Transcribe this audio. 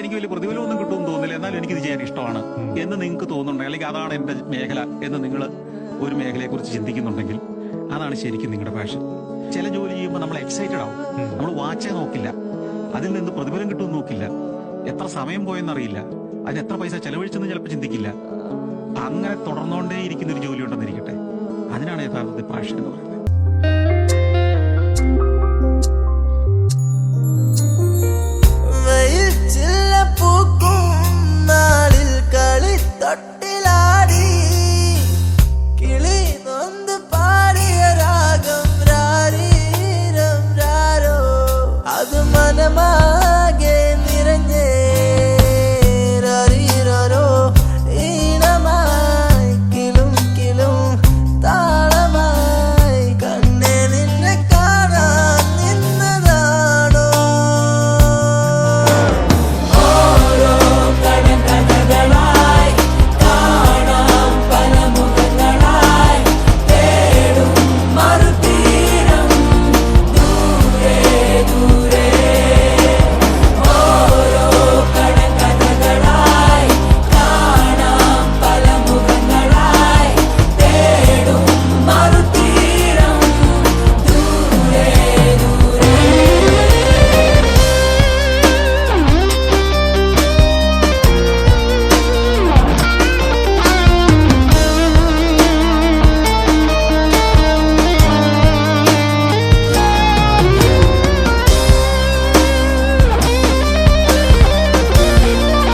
എനിക്ക് വലിയ പ്രതിഫലമൊന്നും കിട്ടുമെന്ന് തോന്നുന്നില്ല. എന്നാലും എനിക്കിത് ചെയ്യാൻ ഇഷ്ടമാണ് എന്ന് നിങ്ങൾക്ക് തോന്നുന്നുണ്ടെങ്കിൽ അല്ലെങ്കിൽ അതാണ് എന്റെ മേഖല എന്ന് നിങ്ങൾ ഒരു മേഖലയെ കുറിച്ച് ചിന്തിക്കുന്നുണ്ടെങ്കിൽ അതാണ് ശരിക്കും നിങ്ങളുടെ പാഷൻ ചില ജോലി ചെയ്യുമ്പോൾ നമ്മൾ എക്സൈറ്റഡ് ആവും. നമ്മൾ വാച്ചേ നോക്കില്ല. അതിൽ നിന്ന് പ്രതിഫലം കിട്ടുമെന്ന് നോക്കില്ല. എത്ര സമയം പോയെന്നറിയില്ല. അതിന് എത്ര പൈസ ചെലവഴിച്ചെന്ന് ചിലപ്പോൾ ചിന്തിക്കില്ല. അങ്ങനെ തുടർന്നുകൊണ്ടേ ഇരിക്കുന്ന ഒരു ജോലി ഉണ്ടെന്നിരിക്കട്ടെ. അതിനാണ് യഥാർത്ഥത്തിൽ പാഷൻ എന്ന് പറയുന്നത്. জানমা